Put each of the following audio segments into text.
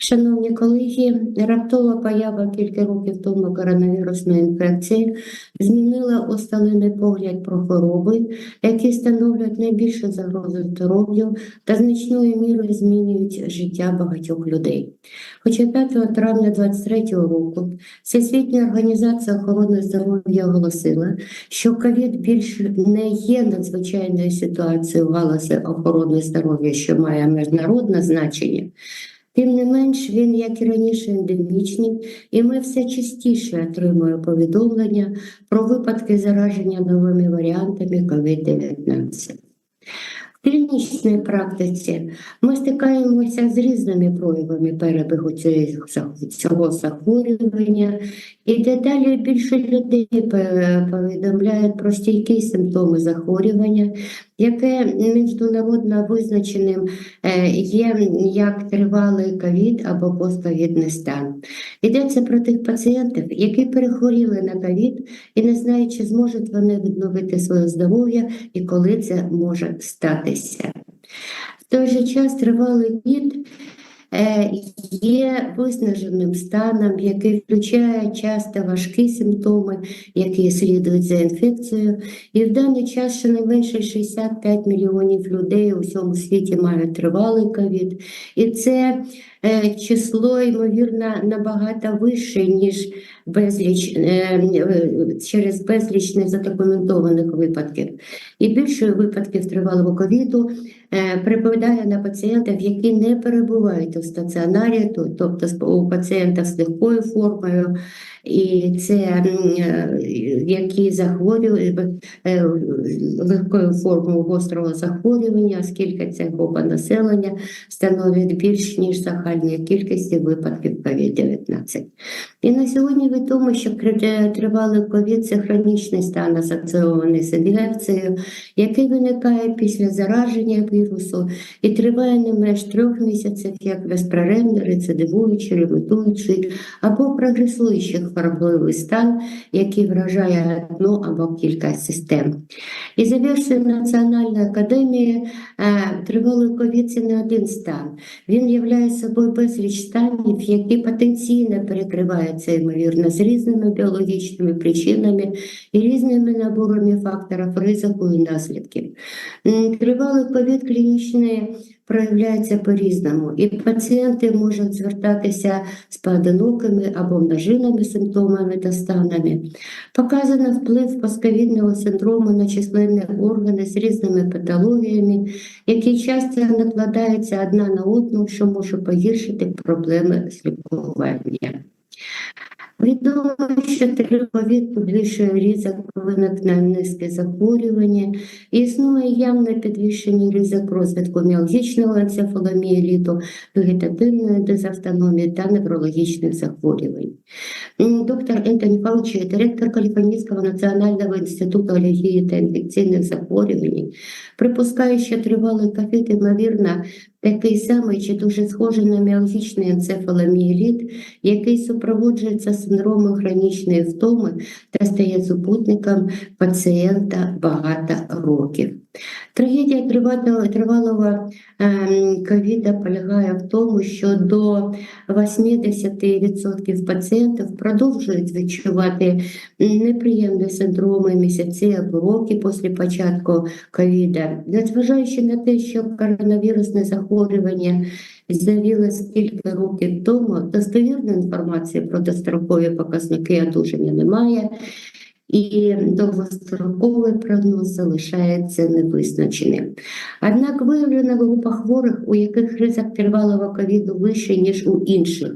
Шановні колеги, раптова поява кілька років тому коронавірусної інфекції змінила усталений погляд про хвороби, які становлять найбільшу загрозу здоров'ю та значною мірою змінюють життя багатьох людей. Хоча 5 травня 2023 року Всесвітня організація охорони здоров'я оголосила, що ковід більше не є надзвичайною ситуацією в галузі охорони здоров'я, що має міжнародне значення. Тим не менш, він, як і раніше, ендемічний, і ми все частіше отримуємо повідомлення про випадки зараження новими варіантами COVID-19. В клінічній практиці ми стикаємося з різними проявами перебігу цього- захворювання, і дедалі більше людей повідомляють про стійкі симптоми захворювання, яке міжнародно визначеним е, є як тривалий ковід або постковідний стан. Йдеться про тих пацієнтів, які перехворіли на ковід і не знають, чи зможуть вони відновити своє здоров'я і коли це може статися. В той же час тривалий ковід е, є виснаженим станом, який включає часто важкі симптоми, які слідують за інфекцією. І в даний час щонайменше 65 мільйонів людей у всьому світі мають тривалий ковід. І це число, ймовірно, набагато вище, ніж безліч, е, е, через безліч незадокументованих випадків. І більше випадків тривалого ковіду е, припадає на пацієнтів, які не перебувають у стаціонарі, тобто у пацієнтів з легкою формою, і це е, які захворюють е, легкою формою гострого захворювання, оскільки ця група населення становить більш ніж загальної кількості випадків COVID-19. І на сьогодні відомо, що тривалий ковід це хронічний стан асоційований з інфекцією, який виникає після зараження вірусу і триває не менш трьох місяців, як безперервний, рецидивуючий, ремонтуючий або прогресуючий хворобливий стан, який вражає одну або кілька систем. І за версією Національної академії, е, тривалий ковід це не один стан. Він являє собою безліч станів, які потенційно перекриваються, ймовірно, з різними біологічними причинами і різними наборами факторів ризику і наслідків. Тривалий ковід клінічний проявляється по-різному, і пацієнти можуть звертатися з поодинокими або множинними симптомами та станами. Показано вплив постковідного синдрому на численні органи з різними патологіями, які часто накладаються одна на одну, що може погіршити проблеми з лікуванням. Відомо, що ковід підвищує ризик виникнення низки захворювання, існує явне підвищений ризик розвитку міалгічного енцефаломіеліту, вегетативної дезавтономії та неврологічних захворювань. Доктор Ентоні Фаучі, директор Каліфорнійського національного інституту алергії та інфекційних захворювань, припускає, що тривалий ковід, ймовірно, такий самий чи дуже схожий на міалгічний енцефаломіеліт, який супроводжується синдромом хронічної втоми та стає супутником пацієнта багато років. Трагедія тривалого, ем, ковіда полягає в тому, що до 80% пацієнтів продовжують відчувати неприємні синдроми місяці або роки після початку ковіда, незважаючи на те, що коронавірусне захворювання з'явилось кілька років тому, достовірної інформації про дострокові показники одужання немає, і довгостроковий прогноз залишається невизначеним. Однак виявлена група хворих, у яких ризик тривалого ковіду вищий, ніж у інших,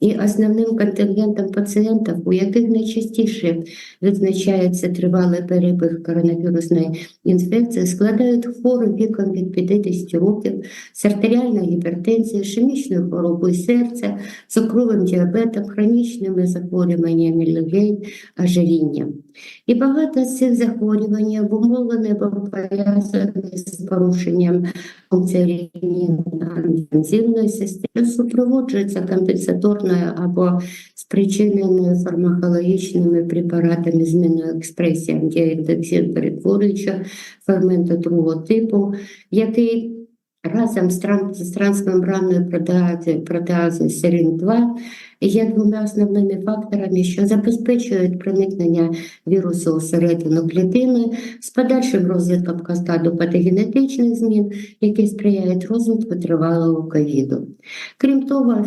і основним контингентом пацієнтів, у яких найчастіше відзначається тривалий перебіг коронавірусної інфекції, складають хворі віком від 50 років з артеріальною гіпертензією, ішемічною хворобою серця, цукровим діабетом, хронічними захворюваннями легень, ожирінням. І багато з цих захворювань обумовлені або пов'язані з порушенням ренінно-ангіозної системи, супроводжується компенсаторною або спричиненою фармакологічними препаратами зміною експресії ангіоіндексин перетворюючого ферменту другого типу, який разом з, тран- з трансмембранною протеазою, протеазою серин-2 є двома основними факторами, що забезпечують проникнення вірусу всередину клітини з подальшим розвитком каскаду патогенетичних змін, які сприяють розвитку тривалого ковіду. Крім того,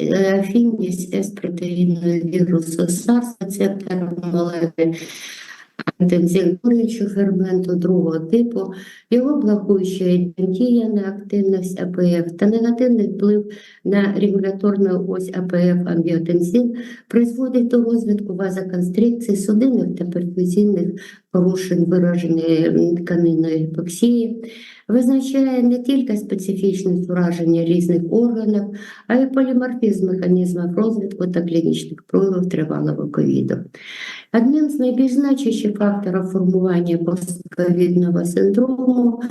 е, афінність С-протеїнної вірусу SARS рецептором молеки антензилюючого ферменту другого типу, його блокуюча дія на активність АПФ та негативний вплив на регуляторну ось АПФ ангіотензин призводить до розвитку вазоконстрикцій, судинних та перфузійних порушень вираженої тканинної епоксії, визначає не тільки специфічність ураження різних органів, а й поліморфізм механізмів розвитку та клінічних проявів тривалого ковіду. Одним з найбільш значущих факторів формування постковідного синдрому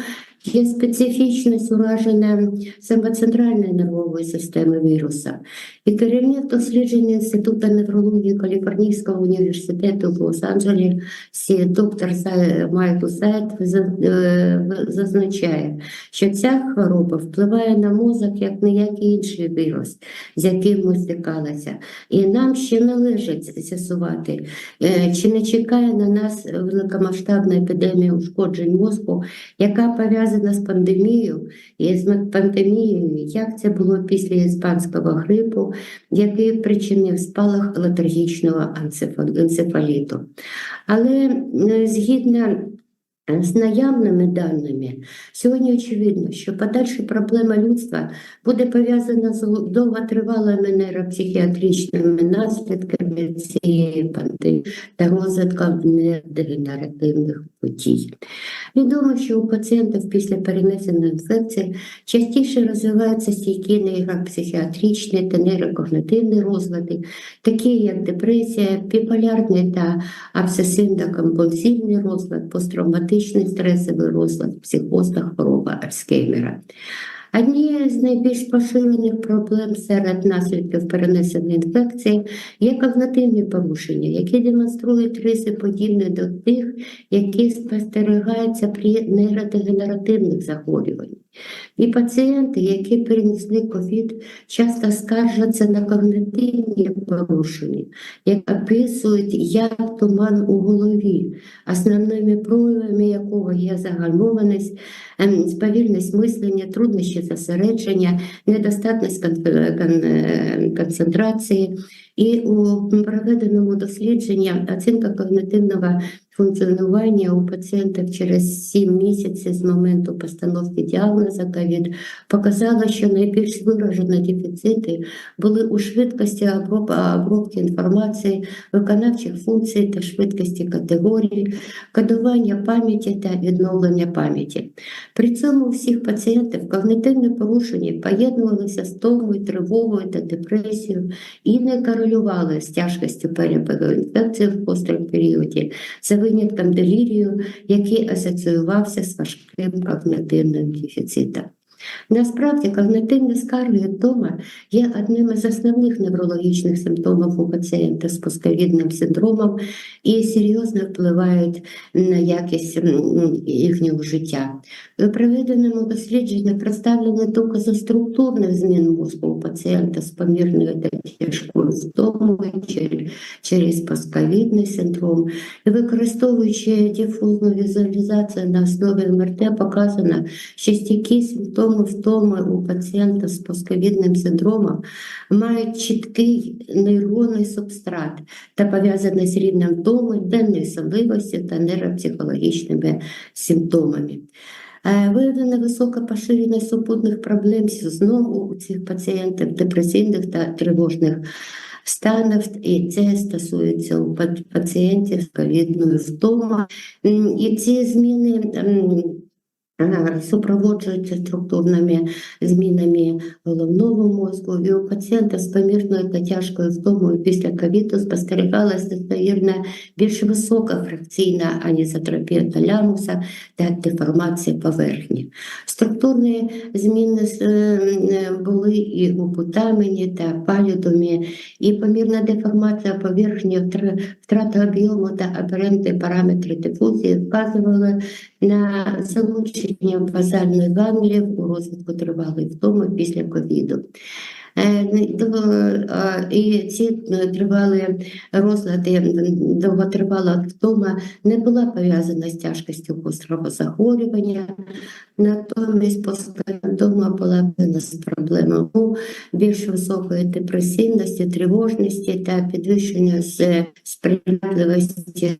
є специфічність ураження саме центральної нервової системи віруса. І керівник дослідження Інституту неврології Каліфорнійського університету в Лос-Анджелесі доктор Майкл Сайт е, зазначає, що ця хвороба впливає на мозок як ніякий інший вірус, з яким ми стикалися. І нам ще належить з'ясувати, е, чи не чекає на нас великомасштабна епідемія ушкоджень мозку, яка пов'язана з пандемією, і з пандемією, як це було після іспанського грипу, який причинив спалах алергічного енцефал- енцефаліту. Але е, згідно з наявними даними, сьогодні очевидно, що подальша проблема людства буде пов'язана з довготривалими нейропсихіатричними наслідками цієї пандемії та розвитком недегенеративних подій. Відомо, що у пацієнтів після перенесеної інфекції частіше розвиваються стійкі нейропсихіатричні та нейрокогнитивні розлади, такі як депресія, біполярний та обсесивно-компульсивний розлад, посттравматичний стресовий розлад, психоз та хвороба Альцгеймера. Однією з найбільш поширених проблем серед наслідків перенесеної інфекції є когнитивні порушення, які демонструють риси подібні до тих, які спостерігаються при нейродегенеративних захворюваннях. І пацієнти, які перенесли ковід, часто скаржаться на когнитивні порушення, які описують як туман у голові, основними проявами якого є загальмованість, ем, сповільність мислення, труднощі зосередження, недостатність кон- кон- е, концентрації. І у проведеному дослідженні оцінка когнитивного функціонування у пацієнтів через 7 місяців з моменту постановки діагнозу ковід показала, що найбільш виражені дефіцити були у швидкості обробки інформації, виконавчих функцій та швидкості категорій, кодування пам'яті та відновлення пам'яті. При цьому у всіх пацієнтів когнитивні порушення поєднувалися з томою, тривогою та депресією і не корелювали з тяжкістю перебігу інфекції в гострому періоді, за винятком делірію, який асоціювався з важким когнитивним дефіцитом. Насправді когнитивні скарги вдома є одним із основних неврологічних симптомів у пацієнта з постковідним синдромом і серйозно впливають на якість їхнього життя. У проведеному дослідженні представлені докази структурних змін мозку у пацієнта з помірною та тяжкою втомою через, постковідний синдром. І використовуючи дифузну візуалізацію на основі МРТ, показано, що стійкі симптоми втоми у пацієнта з постковідним синдромом мають чіткий нейронний субстрат та пов'язаний з рівнем втоми, денної сонливості та нейропсихологічними симптомами. Е, Виявлена висока поширеність супутних проблем сном у цих пацієнтів, депресивних та тривожних станів, і це стосується у пацієнтів з ковідною втомою. І ці зміни супроводжуються структурними змінами головного мозку. І у пацієнта з помірною та тяжкою втомою після ковіду спостерігалася достовірна більш висока фракційна анізотропія талямуса та деформація поверхні. Структурні зміни е, були і у путамені та палідумі, і помірна деформація поверхні, втра- втрата об'єму та аберентні параметри дифузії вказували на залучення підвищення базальних ганглів у розвитку тривалої втоми після ковіду. Е, І ці е, тривалі розлади, довготривала втома не була пов'язана з тяжкістю гострого захворювання, натомість втома була з проблемою більш високої депресивності, тривожності та підвищення сприятливості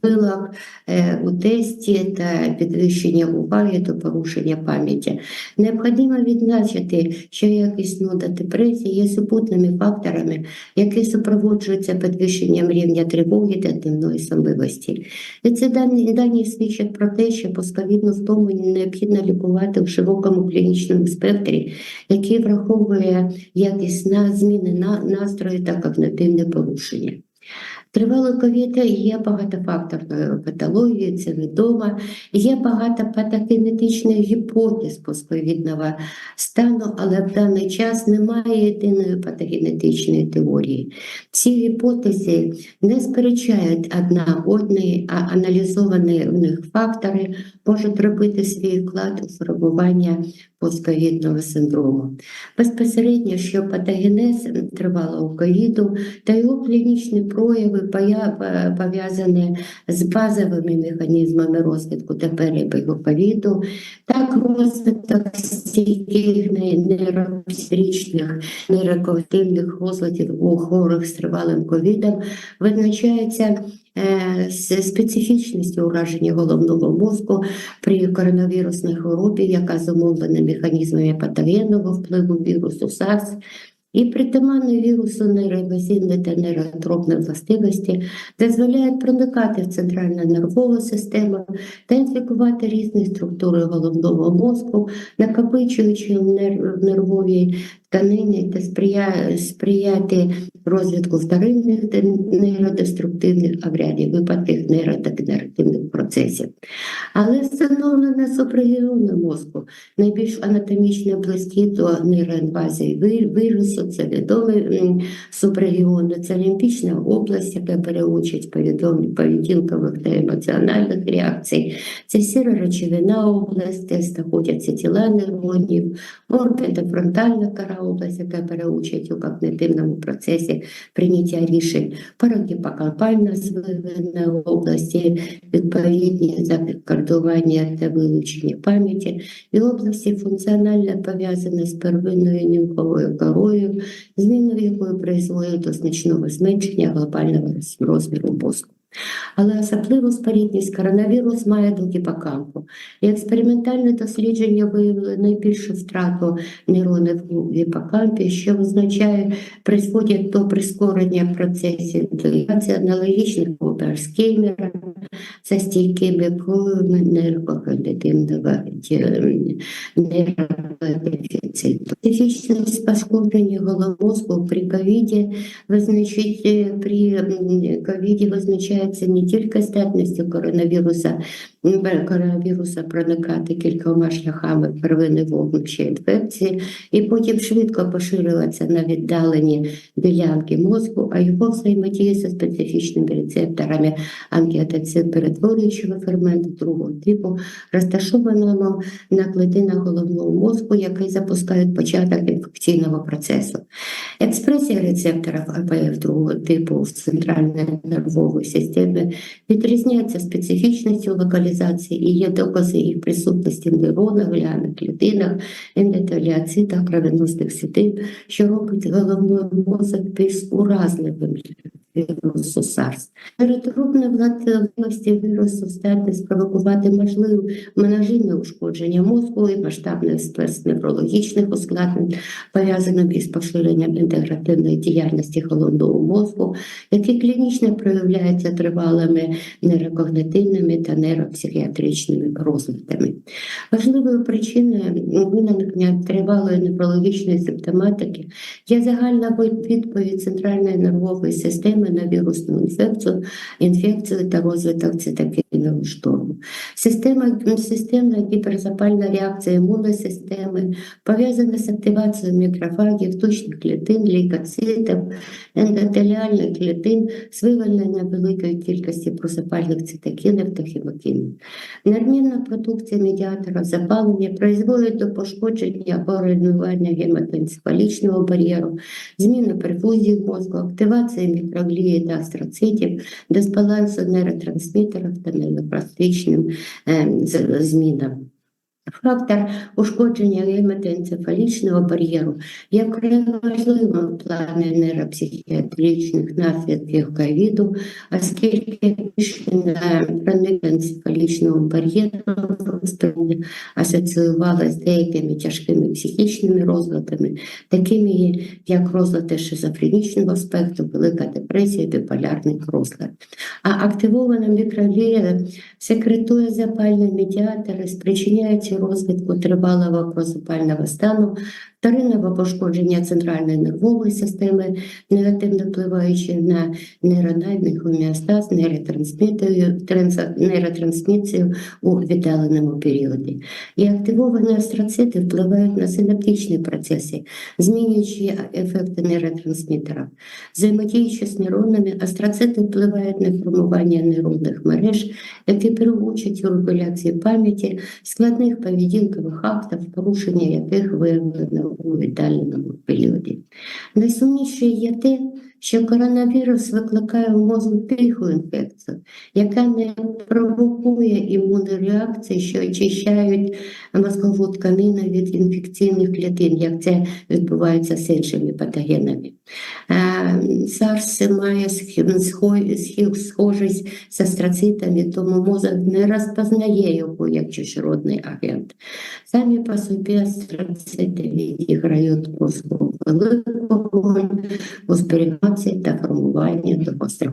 пилок е, у тесті та підвищення уваги до порушення пам'яті. Необхідно відзначити, що якісну до депресії є супутними факторами, які супроводжуються підвищенням рівня тривоги та дневної сонливості. І ці дані, дані свідчать про те, що постковідну втому необхідно лікувати в широкому клінічному спектрі, який враховує зміни на настрою та когнитивне порушення. Тривалий ковід є багатофакторною патологією, це відомо. Є багато патогенетичних гіпотез постковідного стану, але в даний час немає єдиної патогенетичної теорії. Ці гіпотези не сперечають одна одної, а аналізовані в них фактори можуть робити свій вклад у формування постковідного синдрому. Безпосередньо, що патогенез тривалого ковіду та його клінічні прояви пов'язані з базовими механізмами розвитку та ковіду, так розвиток стійких не- нейропсихічних нейрокогнитивних розладів у хворих з тривалим ковідом визначається е, з специфічністю ураження головного мозку при коронавірусній хворобі, яка зумовлена механізмами патогенного впливу вірусу SARS, і притаманний вірусу нейроінвазивної та нейротропної властивості дозволяють проникати в центральну нервову систему та інфікувати різні структури головного мозку, накопичуючи в нер- нервовій тканині та сприя- сприяти розвитку вторинних де- нейродеструктивних обрядів, випадків нейродегенеративних процесів. Але встановлено супрагіони мозку, найбільш анатомічно близькі до нейроінвазії вірусу, це відомі м, супрагіони, це лімпічна область, яка бере участь в поведінкових та емоціональних реакцій. Це сіра речовина область, де знаходяться тіла нейронів, орбітофронтальна кора область, яка бере у когнитивному процесі прийняття рішень, парагіпокампальна звивина області, відповідні за підкордування та вилучення пам'яті, і області функціонально пов'язані з первинною німфовою корою, зміну якої призводить до значного зменшення глобального розміру мозку. Але особливу спорідність коронавірус має до гіпокампу. І експериментальне дослідження виявили найбільшу втрату нейронів у гіпокампі, що означає, призводять до прискорення процесів аналогічних Альцгеймера за стійкими проявами нейрокогнитивного нейродефіциту. Специфічність пошкодження головомозку при ковіді визначить е, при ковіді визначається не тільки здатністю коронавіруса коронавіруса проникати кількома шляхами первинної вогнища інфекції і потім швидко поширюватися на віддалені ділянки мозку, а його взаємодія зі специфічними рецепторами ангіотенсин перетворюючого ферменту другого типу, розташованого на клетинах головного мозку, який запускають початок інфекційного процесу. Експресія рецепторів АПФ другого типу в центральній нервовій системі відрізняється специфічністю локалізації і є докази їх присутності в нейронах, глянах, клітинах, ендотеліоцитах, кровеносних сітей, що робить головний мозок більш уразливим вірусу SARS. Нейротропні властивості вірусу здатні спровокувати можливе множинне ушкодження мозку і масштабний стрес неврологічних ускладнень, пов'язаних із поширенням інтегративної діяльності головного мозку, які клінічно проявляються тривалими нейрокогнитивними та нейропсихіатричними розладами. Важливою причиною виникнення тривалої неврологічної симптоматики є загальна відповідь центральної нервової системи на вірусну інфекцію, інфекцію та розвиток цитокін цитокінового шторму. Система, системна гіперзапальна реакція імунної системи пов'язана з активацією мікрофагів, тучних клітин, лейкоцитів, ендотеліальних клітин з вивільненням великої кількості прозапальних цитокінів та хімокінів. Надмірна продукція медіатора запалення призводить до пошкодження або руйнування гематоенцефалічного бар'єру, зміни перфузії мозку, активації мікроглії та астроцитів, дисбалансу нейротрансмітерів та нейропластичним е, з- змінам. Фактор ушкодження гематоенцефалічного бар'єру є важливим в плані нейропсихіатричних наслідків ковіду, оскільки на проник енцефалічного бар'єру асоціювалася з деякими тяжкими психічними розладами, такими як розлади шизофренічного спектру, велика депресія, біполярний розлад. А активована мікроглія секретує запальні медіатори, спричиняючи розвитку тривалого просипального стану, вторинного пошкодження центральної нервової системи, негативно впливаючи на нейрональний гомеостаз, нейротрансмісію у віддаленому періоді. І активовані астроцити впливають на синаптичні процеси, змінюючи ефекти нейротрансмітера. Взаємодіючи з нейронами, астроцити впливають на формування нейронних мереж, які беруть участь у регуляції пам'яті, складних поведінкових актів, порушення яких виявлено у віддаленому періоді. Найсумніше є те, що коронавірус викликає в мозку тиху інфекцію, яка не провокує імунні реакції, що очищають мозкову тканину від інфекційних клітин, як це відбувається з іншими патогенами. Е, SARS має схожість з астроцитами, тому мозок не розпознає його як чужородний агент. Самі по собі астроцити відіграють послугу роль у зберігації та формуванні того.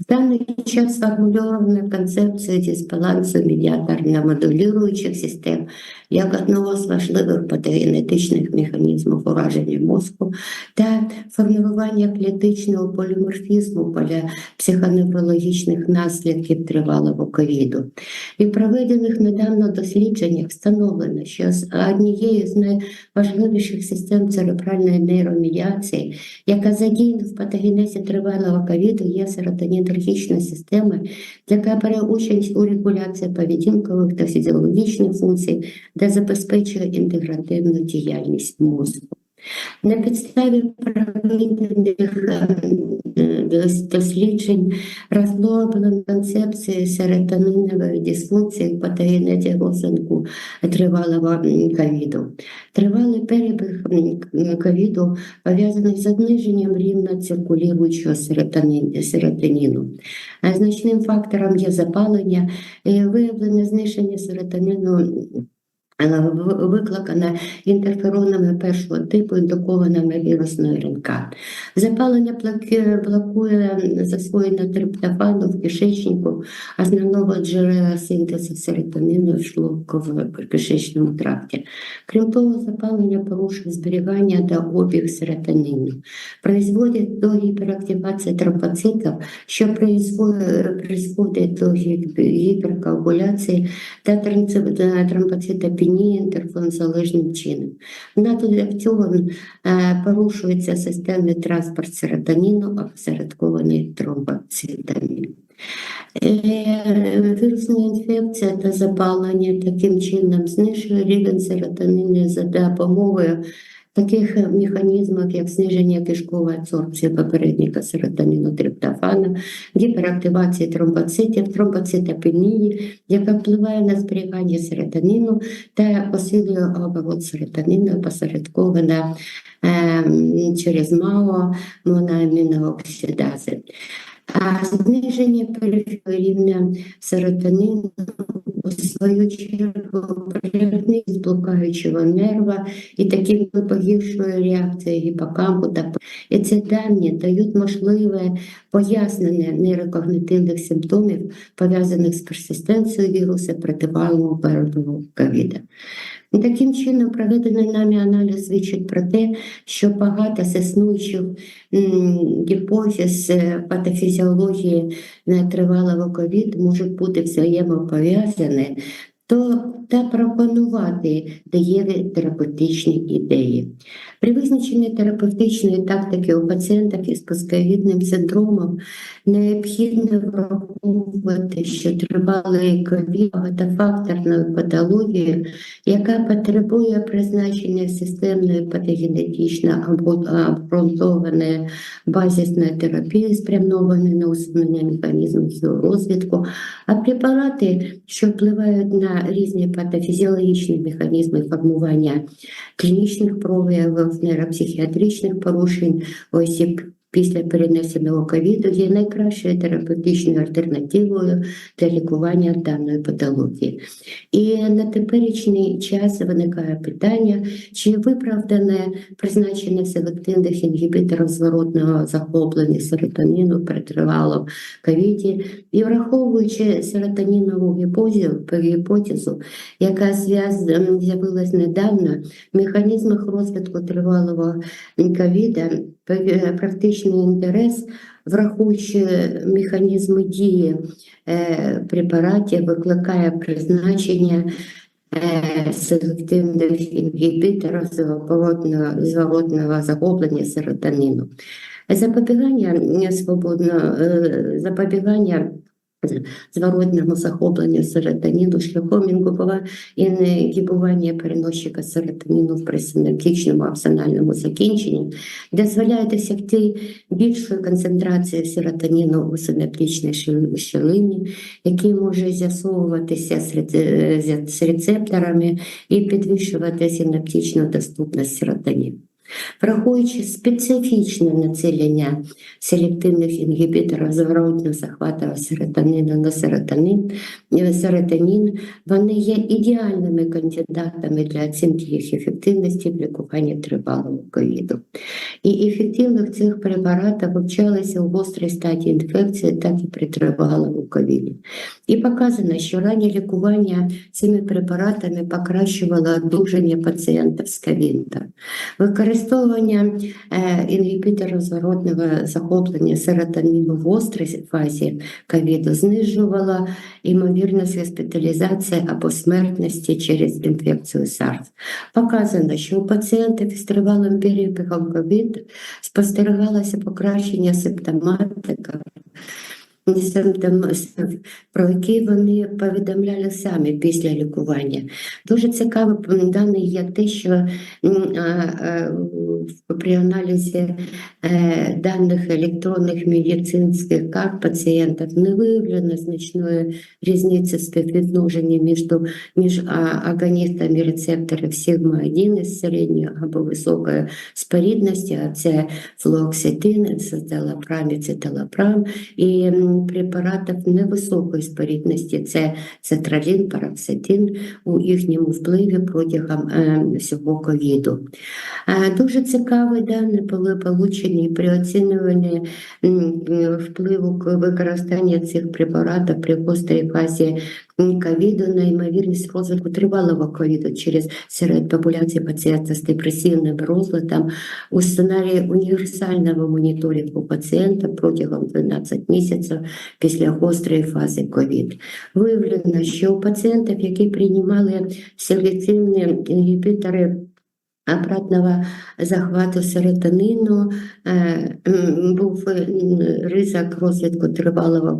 В даний час сформульована концепція дисбалансу медіаторно-модулюючих систем як одного з важливих патогенетичних механізмів ураження мозку та формування клітичного поліморфізму поля психоневрологічних наслідків тривалого ковіду. І в проведених недавно дослідженнях встановлено, що однією з найважливіших систем церебральної нейромедіації, яка задіяна в патогенезі тривалого ковіду, є серотонінергічна система, яка бере участь у регуляції поведінкових та фізіологічних функцій, де забезпечує інтегративну діяльність мозку. На підставі проведених е, досліджень розроблено концепції серотонинової дисфункції патогенезі розвитку тривалого ковіду. Тривалий перебіг ковіду пов'язаний з зниженням рівня циркулюючого серотоніну. Значним фактором є запалення, і виявлене зниження серотонину в- викликане інтерферонами першого типу індукованими вірусною РНК. Запалення блокує засвоєння триптофану в кишечнику, основного джерела синтезу серотонину в шлунково-кишечному тракті. Крім того, запалення порушує зберігання та обіг серотонину, призводить до гіперактивації тромбоцитів, що призводить, до гіп- гіперкоагуляції та транс- та тромбоцитопенії інтерферонзалежним чином. Внаслідок цього е, порушується системний транспорт серотоніну, опосередкований тромбоцитами. Е, Вірусна інфекція та запалення таким чином знижує рівень серотоніну за допомогою таких механізмів, як зниження кишкової абсорбції попередника серотоніну триптофану, гіперактивації тромбоцитів, тромбоцитопенії, яка впливає на зберігання серотоніну та посилює оборот серотонину опосередковано ем, через МАО моноамінооксидази. А зниження рівня серотонину у свою чергу з блукаючого нерва і таким погіршує реакцію гіпокампу та і ці дані дають можливе пояснення нейрокогнитивних симптомів, пов'язаних з персистенцією вірусу противалого перебуву ковіда. І Таким чином, проведений нами аналіз свідчить про те, що багато з існуючих гіпофіз е, патофізіології тривалого ковід можуть бути взаємопов'язані, то та пропонувати дієві терапевтичні ідеї. При визначенні терапевтичної тактики у пацієнтів із постковідним синдромом необхідно враховувати, що тривалий ковід багатофакторною патологією, яка потребує призначення системної патогенетично обґрунтованої базисної терапії, спрямованої на усунення механізмів цього розвитку, а препарати, що впливають на різні патофізіологічні механізми формування клінічних проявів нейропсихіатричних порушень осіб після перенесеного ковіду є найкращою терапевтичною альтернативою для лікування даної патології. І на теперішній час виникає питання, чи виправдане призначення селективних інгібіторів зворотного захоплення серотоніну при тривалому ковіді, і враховуючи серотонінову гіпозію, гіпотезу, яка з'явилась недавно, в механізмах розвитку тривалого ковіда пе- практичний інтерес, враховуючи механізми дії е, препаратів, викликає призначення е, селективних інгібіторів зворотного, захоплення серотоніну. Запобігання е, свободно, запобігання зворотному захопленню серотоніну шляхом інгібування переносчика серотоніну в пресинаптичному апсональному закінченні дозволяє досягти більшої концентрації серотоніну у синаптичній щел- щелині, який може з'ясовуватися з рецепторами і підвищувати синаптичну доступність серотоніну. Враховуючи специфічне націлення селективних інгібіторів зворотнього захвату серотонину на серотонин, серотонін, вони є ідеальними кандидатами для оцінки їх ефективності в лікуванні тривалого ковіду. І ефективних цих препаратів вивчалися у гострій стадії інфекції, так і при тривалому ковіді. І показано, що раннє лікування цими препаратами покращувало одужання пацієнтів з ковідом. Використовування е, інгібіторів зворотного захоплення серотоніну в гострій фазі ковіду знижувало ймовірність госпіталізації або смертності через інфекцію SARS. Показано, що у пацієнтів з тривалим перебігом ковід спостерігалося покращення симптоматики, симптом, про які вони повідомляли самі після лікування. Дуже цікаво даний є те, що при аналізі е, даних електронних медицинських карт пацієнтів не виявлено значної різниці співвідношення між, між агоністами рецепторів сигма-1 із середньої або високої спорідності, а це флуоксетин, цеталапрам і цеталапрам, і препаратів невисокої спорідності, це цетралін, параксетин у їхньому впливі протягом е, всього ковіду. Е, Дуже цікаві дані були получені при оцінюванні впливу використання цих препаратів при гострій фазі ковіду на ймовірність розвитку тривалого ковіду через серед популяції пацієнтів з депресивним розладом у сценарії універсального моніторингу пацієнта протягом 12 місяців після гострої фази ковід. Виявлено, що у пацієнтів, які приймали селективні інгібітори обратного захвату серотонину, е, був ризик розвитку тривалого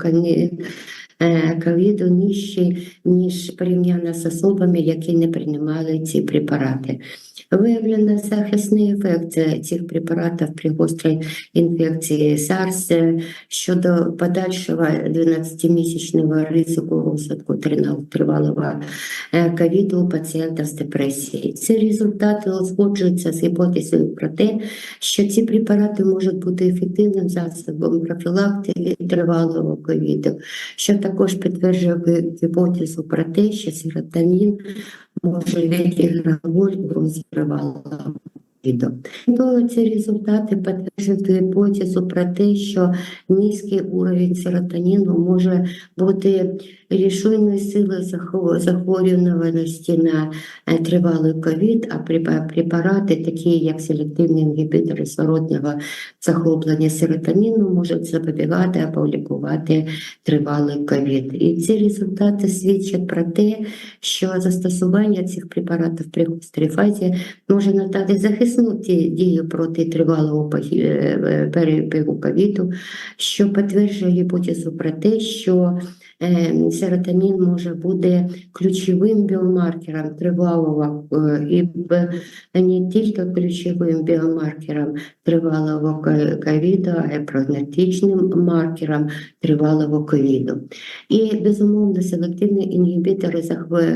ковіду нижчий, ніж порівняно з особами, які не приймали ці препарати. Виявлено захисний ефект е, цих препаратів при гострій інфекції SARS е, щодо подальшого 12-місячного ризику розвитку тривалого е, ковіду у пацієнтів з депресією. Ці результати узгоджуються з гіпотезою про те, що ці препарати можуть бути ефективним засобом профілактики тривалого ковіду, що також підтверджує гіпотезу про те, що серотонін може у розривалого відео. То ці результати підтверджують гіпотезу про те, що низький уровень серотоніну може бути рішучою силою захворюваності на е, тривалий ковід, а препарати, такі як селективні інгібітори сороднього захоплення серотоніну, можуть запобігати або лікувати тривалий ковід. І ці результати свідчать про те, що застосування цих препаратів при гострій фазі може надати захисну ті- дію проти тривалого е, е, ковіду, що підтверджує гіпотезу про те, що серотонін може бути ключовим біомаркером тривалого е, і не тільки ключовим біомаркером тривалого ковіду, а й прогностичним маркером тривалого ковіду. І безумовно селективні інгібітори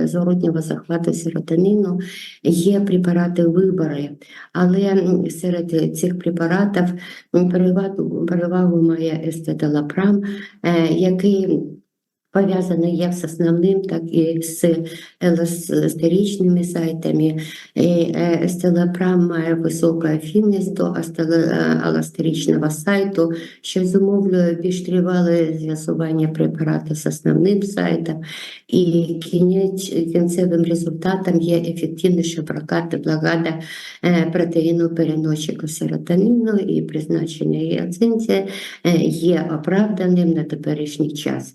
зворотнього захвату серотонину є препарати вибори, але серед цих препаратів перевагу, перевагу має естеталапрам, е, який пов'язаний як з основним, так і з еластеричними сайтами. І, е, має високу афінність до еластеричного сайту, що зумовлює більш тривале зв'язування препарату з основним сайтом, і кінцевим результатом є ефективніша блокада, блокада е, протеїну переносчика серотоніну і призначення її оцінці е, є оправданим на теперішній час.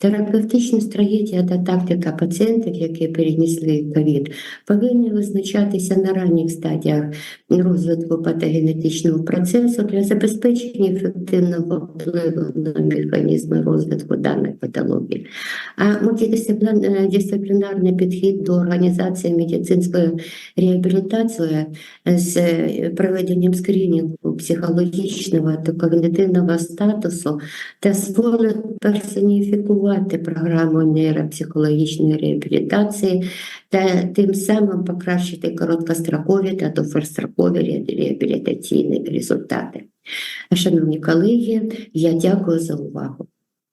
Терапевтична стратегія та тактика пацієнтів, які перенесли ковід, повинні визначатися на ранніх стадіях розвитку патогенетичного процесу для забезпечення ефективного впливу на механізми розвитку даної патології. А мультидисциплінарний підхід до організації медицинської реабілітації з е, проведенням скринінгу психологічного та когнитивного статусу дозволить персоніфікувати програму нейропсихологічної реабілітації та тим самим покращити короткострокові та довгострокові реабілітаційні результати. Шановні колеги, я дякую за увагу.